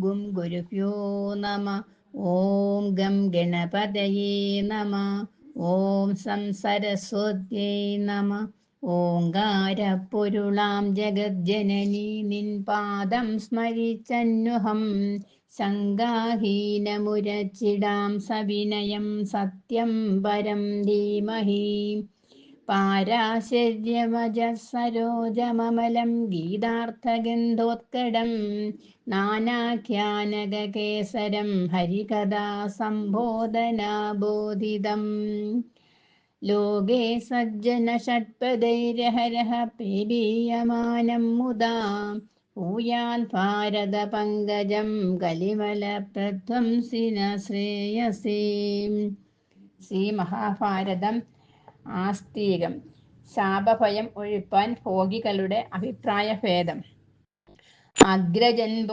ഗും ഗുരുഭ്യോ നമ. ഓം ഗം ഗണപതയേ നമ. ഓം സം സരസ്വത്യേ നമ. ഓങ്കാരപ്പൊരുളാം ജഗജ്ജനനി നിൻ പാദം സ്മരിച്ചന്നുഹം ശങ്കാഹീനമുരച്ചിടാം സവിനയം സത്യം പരം ധീമഹി. പാരാശര്യവജ സരോജമമലം ഗീതാർത്ഥഗന്ധോത്കടം നാനാഖ്യാനകേസരം ഹരികഥാ സംബോധനാബോധിതം ലോകേ സജ്ജന ഷട്പദൈരഹരഃ പേബീയമാനം മുദാ ഭൂയാൻ ഭാരത പങ്കജം കലിമല പ്രധ്വംസിന ശ്രേയസീം. ശ്രീ മഹാഭാരതം ആസ്തീകം. ശാപഭയം ഒഴിപ്പാൻ ഭോഗികളുടെ അഭിപ്രായ ഭേദം അഗ്രജൻ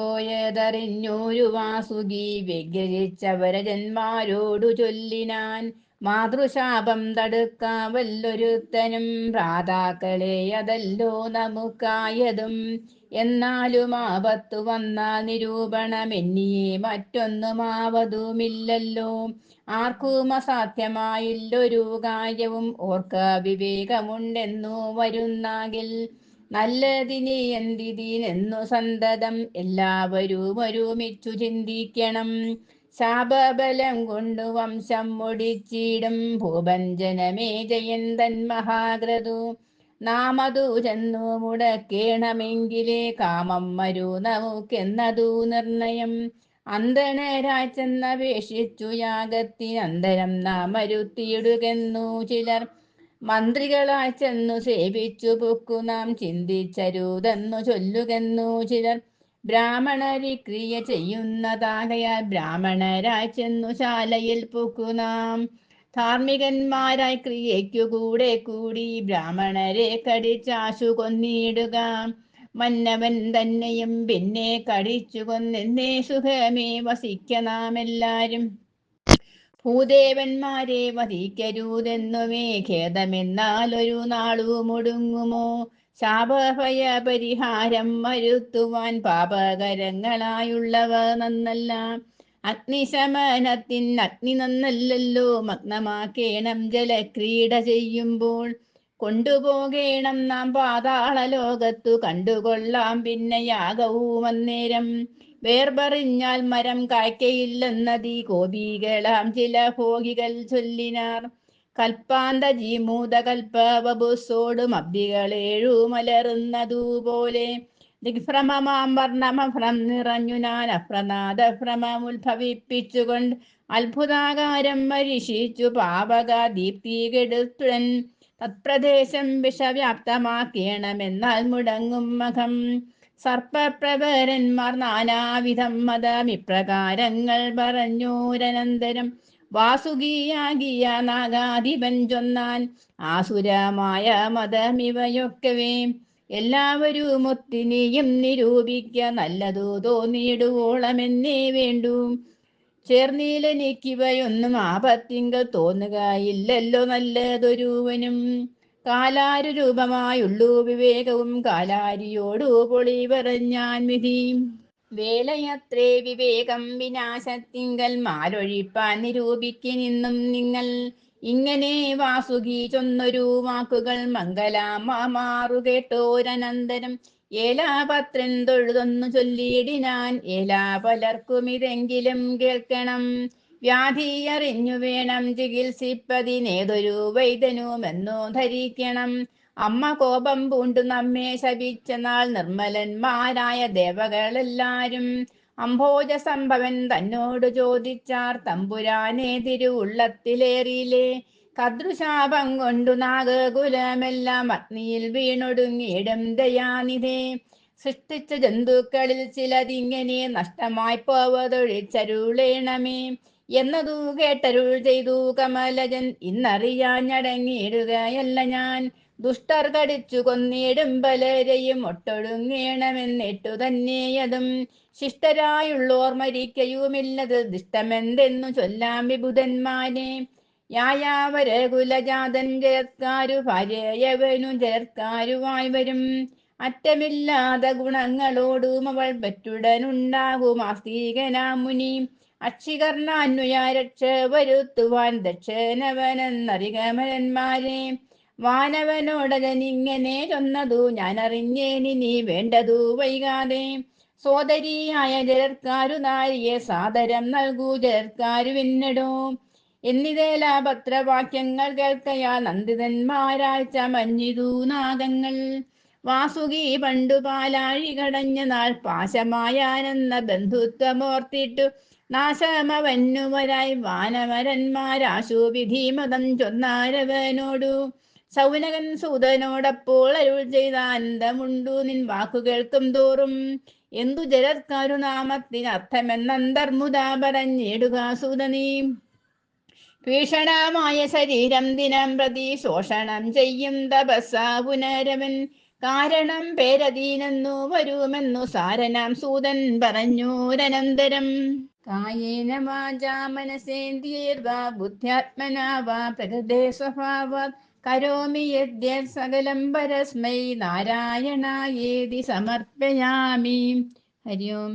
വാസുകി വ്യഗ്രഹിച്ചവരജന്മാരോടു ചൊല്ലിനാൻ മാതൃശാപം തടുക്കാവല്ലൊരുത്തനും ഭ്രാതാക്കളെ അതല്ലോ നമുക്കായതും. എന്നാലും ആപത്തു വന്നാൽ നിരൂപണമെന്നിയെ മറ്റൊന്നുമാവതുമില്ലല്ലോ. ആർക്കും അസാധ്യമായില്ലൊരു കാര്യവും ഓർക്ക വിവേകമുണ്ടെന്നു വരുന്നാകിൽ. നല്ലതിനെ എന്തിനെന്നു സന്തതം എല്ലാവരും ഒരുമിച്ചു ചിന്തിക്കണം. ശാപബലം കൊണ്ടു വംശം ഒടിച്ചിടും ഭൂപഞ്ജനമേ ജയന്തൻ മഹാഗ്രതു. നാമതു ചെന്നു മുടക്കേണമെങ്കിലേ കാമം വരൂ നമുക്കെന്നതു നിർണയം. അന്തണരായി ചെന്നപേക്ഷിച്ചു യാഗത്തിനന്തരം നാം മരുത്തിയിടുകെന്നു ചിലർ. മന്ത്രികളായി ചെന്നു സേവിച്ചു പൊക്കു നാം ചിന്തിച്ചരുതെന്നു ചൊല്ലുകെന്നു ചിലർ. ബ്രാഹ്മണരി ക്രിയ ചെയ്യുന്നതാകയാൽ ബ്രാഹ്മണരായി ചെന്നു ശാലയിൽ പൂക്കുനാം. ധാർമ്മികന്മാരായി ക്രിയയ്ക്കു കൂടെ കൂടി ബ്രാഹ്മണരെ കടിച്ചാശു കൊന്നിടുക. മന്നവൻ തന്നെയും പിന്നെ കടിച്ചു കൊന്നെന്നേ സുഖമേ വസിക്ക നാം എല്ലാരും ഭൂദേവന്മാരെ വധിക്കരുതെന്നുമേ ഖേദമെന്നാൽ ഒരു നാളു മുടുങ്ങുമോ? ശാപഭയ പരിഹാരം വരുത്തുവാൻ പാപകരങ്ങളായുള്ളവ നന്നല്ല. അഗ്നിശമനത്തിൻ അഗ്നി നന്നല്ലല്ലോ. മഗ്നമാക്കേണം ജലക്രീഡ ചെയ്യുമ്പോൾ. കൊണ്ടുപോകേണം നാം പാതാള ലോകത്തു. കണ്ടുകൊള്ളാം പിന്നെ യാഗവും അന്നേരം. വേർപറിഞ്ഞാൽ മരം കായ്ക്കയില്ലെന്നതി. കോപികളാം ചില ഭോഗികൾ ചൊല്ലിനാർ. കൽപ്പാന്ത ജീമൂത കൽപ്പവബുസോടും അബ്ദികളേഴു മലറുന്നതുപോലെ ദിഗ്ഭ്രമമാം വർണമഭ്രം നിറഞ്ഞു ഞാൻ അപ്രനാദ ഭ്രമം ഉത്ഭവിപ്പിച്ചുകൊണ്ട് അത്ഭുതാകാരം മരിഷിച്ചു പാവക ദീപ്തി കെടുത്തുടൻ തത്പ്രദേശം വിഷവ്യാപ്തമാക്കേണമെന്നാൽ മുടങ്ങും മഖം. സർപ്പപ്രവരന്മാർ നാനാവിധം മതം ഇപ്രകാരങ്ങൾ പറഞ്ഞോരനന്തരം വാസുകിയാകിയ നാഗാധിപൻ ചൊന്നാൻ ആസുരമായ മതമിവയൊക്കവേ. എല്ലാവരും ഒത്തിനിയും നിരൂപിക്ക നല്ലതു തോന്നിയിടുവോളമെന്നേ വേണ്ടു. ചേർന്നീലനിക്കിവയൊന്നും ആപത്തിങ്ക തോന്നുക തോന്നുകയില്ലല്ലോ നല്ലതൊരുവനും. കാലാരു രൂപമായുള്ളൂ വിവേകവും കാലാരിയോടു പൊളി പറഞ്ഞാൻ വിധി. വേലയത്രേ വിവേകം വിനാശത്തിങ്കൽ മാലൊഴിപ്പാൻ നിരൂപിക്കിനിന്നും നിങ്ങൾ. ഇങ്ങനെ വാസുകി ചൊന്നൊരു വാക്കുകൾ മംഗലാമാറു കേട്ടോരനന്തരം ഏലാപത്രൻ തൊഴുതൊന്നു ചൊല്ലിയിടിനാൻ ഏലാ പലർക്കും ഇതെങ്കിലും കേൾക്കണം. വ്യാധി അറിഞ്ഞു വേണം ചികിത്സിപ്പതിനേതൊരു വൈദ്യനുമെന്നോ ധരിക്കണം. അമ്മ കോപം പൂണ്ടു നമ്മെ ശപിച്ച നാൾ നിർമ്മലന്മാരായ ദേവകളെല്ലാരും അംഭോജ സംഭവൻ തന്നോട് ചോദിച്ചാർ തമ്പുരാനെ തിരുവുള്ളത്തിലേറിയില്ലേ? കദ്രുശാപം കൊണ്ടു നാഗകുലമെല്ലാം അഗ്നിയിൽ വീണൊടുങ്ങിയിടും ദയാനിധേ. സൃഷ്ടിച്ച ജന്തുക്കളിൽ ചിലതിങ്ങനെ നഷ്ടമായി പോവതൊഴിച്ചരുളേണമേ. എന്നതു കേട്ടരുൾ ചെയ്തു കമലജൻ ഇന്നറിയാഞ്ഞടങ്ങിയിടുകയല്ല ഞാൻ. ദുഷ്ടർ കടിച്ചു കൊന്നിടും പലരെയും ഒട്ടൊടുങ്ങേണമെന്നിട്ടു തന്നെയതും. ശിഷ്ടരായുള്ളോർ മരിക്കയുമില്ലത് ദുഷ്ടമെന്തെന്നു ചൊല്ലാം വിബുധന്മാരെ യായാവര കുലജാതൻ ജയത്കാരു ഭാര്യയവനു ജയത്കാരുവായി വരും. അറ്റമില്ലാത്ത ഗുണങ്ങളോടും അവൾ പറ്റുടനുണ്ടാകും. ആസ്തികനാ മുനി. അക്ഷികർണാന്വയ രക്ഷ വരുത്തുവാൻ ദക്ഷനവനെന്നറികമരന്മാരെ. വാനവനോടനിങ്ങനെ ചൊന്നതു ഞാൻ അറിഞ്ഞേനി നീ വേണ്ടതു വൈകാതെ. സോദരിയായ ജലർക്കാരു നാരിയെ സാദരം നൽകൂ ജലർക്കാരു വിന്നടൂ. എന്നിതേല പത്രവാക്യങ്ങൾ കേൾക്കയാ നന്ദിതന്മാരാൽ ചമഞ്ഞിതു നാഗങ്ങൾ. വാസുകി പണ്ടു പാലാഴി കടഞ്ഞ നാൾ പാശമായാനെന്ന ബന്ധുത്വമോർത്തിട്ടു നാശമവന്നുവരായി വാനവരന്മാരാശു വിധിമതം ചൊന്നാരവനോടു. സൗനകൻ സൂതനോടപ്പോൾ അരുൾ ചെയ്ത അന്തമുണ്ടു നിൻ വാക്കു കേൾക്കും തോറും. എന്തു ജലത്കാരുനാമത്തിനർത്ഥമെന്നന്തർമുദാ പറഞ്ഞിടുക സൂതനീ. ഭീഷണമായ ശരീരം ദിനം പ്രതി ശോഷണം ചെയ്യും തപസാ പുനരവൻ. കാരണം പേരതീനെന്നു വരുമെന്നു സാരനാം സൂതൻ പറഞ്ഞൂരനന്തരം കായേന വാചാ മനസേന്ദ്രിയർവാ ബുദ്ധ്യാത്മനാ വാ പ്രകൃതേ സ്വഭാവാത് കരോമി യദ്യത് സകലം പരസ്മൈ നാരായണായേതി സമർപ്പയാമി. ഹരി ഓം.